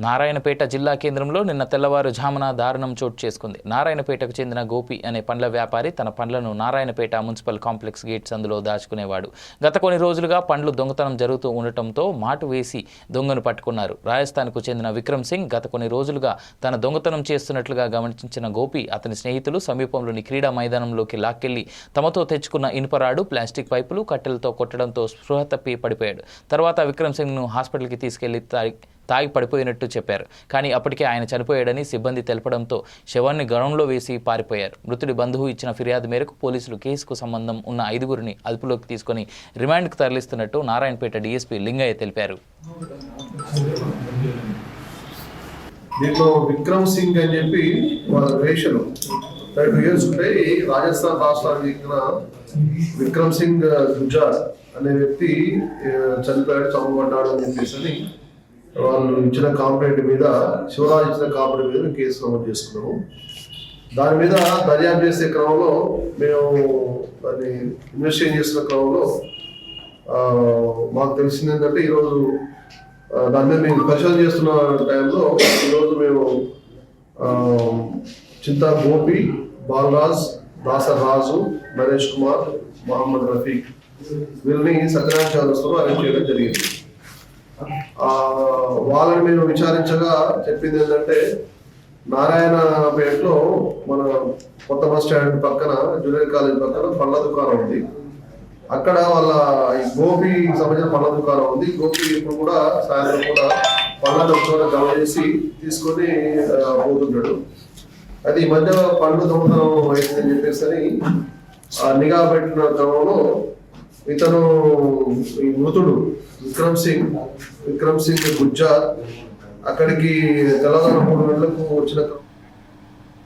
నారాయణపేట జిల్లా కేంద్రంలో నిన్న తెల్లవారుజామున దారుణం చోటు చేసుకుంది. నారాయణపేటకు చెందిన గోపి అనే పండ్ల వ్యాపారి తన పండ్లను నారాయణపేట మున్సిపల్ కాంప్లెక్స్ గేట్స్ అందులో దాచుకునేవాడు. గత కొన్ని రోజులుగా పండ్లు దొంగతనం జరుగుతూ ఉండటంతో మాటు వేసి దొంగను పట్టుకున్నారు. రాజస్థాన్కు చెందిన విక్రమ్ సింగ్ గత కొన్ని రోజులుగా తన దొంగతనం చేస్తున్నట్లుగా గమనించిన గోపి అతని స్నేహితులు సమీపంలోని క్రీడా మైదానంలోకి లాక్కెళ్ళి తమతో తెచ్చుకున్న ఇనుపరాడు ప్లాస్టిక్ పైపులు కట్టెలతో కొట్టడంతో స్పృహ తప్పి పడిపోయాడు. తర్వాత విక్రమ్ సింగ్ను హాస్పిటల్కి తీసుకెళ్ళి తాగి పడిపోయినట్టు చెప్పారు. కానీ అప్పటికే ఆయన చనిపోయాడని సిబ్బంది తెలపడంతో శవాన్ని గణంలో వేసి పారిపోయారు. మృతుడి బంధువు ఇచ్చిన ఫిర్యాదు మేరకు పోలీసులు కేసుకు సంబంధం ఉన్న ఐదుగురిని అదుపులోకి తీసుకుని రిమాండ్కు తరలిస్తున్నట్టు నారాయణపేట డీఎస్పీ లింగయ్య తెలిపారు. దీంట్లో విక్రమ్ సింగ్ అని చెప్పి వాళ్ళ వేషలు థర్టీ ఇయర్స్ ఉంటాయి రాజస్థాన్ రాష్ట్రానికి చెందిన విక్రమ్ సింగ్ గుజార్ అనే వ్యక్తి చనిపోయాడు చంపబడ్డాడు అని చెప్పేసి వాళ్ళు ఇచ్చిన కాంప్లైంట్ మీద శివరాజ్ ఇచ్చిన కాంప్లైంట్ మీద కేసు నమోదు చేసుకున్నాము. దాని మీద దర్యాప్తు చేసే క్రమంలో మేము దాన్ని ఇన్వెస్టిగేట్ చేసిన క్రమంలో మాకు తెలిసింది ఏంటంటే ఈరోజు దాని మీద మేము పరిశోధన చేస్తున్న టైంలో ఈరోజు మేము చింతా గోపి బాలరాజ్ దాసర్ రాజు నరేష్ కుమార్ మహమ్మద్ రఫీక్ వీళ్ళని సత్యనారాయణ చౌరస్లో అరెస్ట్ చేయడం జరిగింది. వాళ్ళని మేము విచారించగా చెప్పింది ఏంటంటే నారాయణ నారాయణపేటలో మన కొత్త బస్ స్టాండ్ పక్కన జూనియర్ కాలేజ్ పక్కన పళ్ళ దుకాణం ఉంది. అక్కడ వాళ్ళ ఈ గోపి సంబంధించిన పళ్ళ దుకాణం ఉంది. గోపి ఇప్పుడు కూడా సాయంత్రం కూడా పళ్ళ దుకాణం జమ చేసి తీసుకొని పోతున్నాడు పోతుంటాడు. అది ఈ మధ్య పండ్లు దొంగతనం అయిందని చెప్పేసి అని నిఘా పెట్టిన క్రమంలో ఇతను ఈ మృతుడు విక్రమ్ సింగ్. విక్రమ్ సింగ్ గుజ్జార్ అక్కడికి తెలంగాణ మూడు నెలలకు వచ్చిన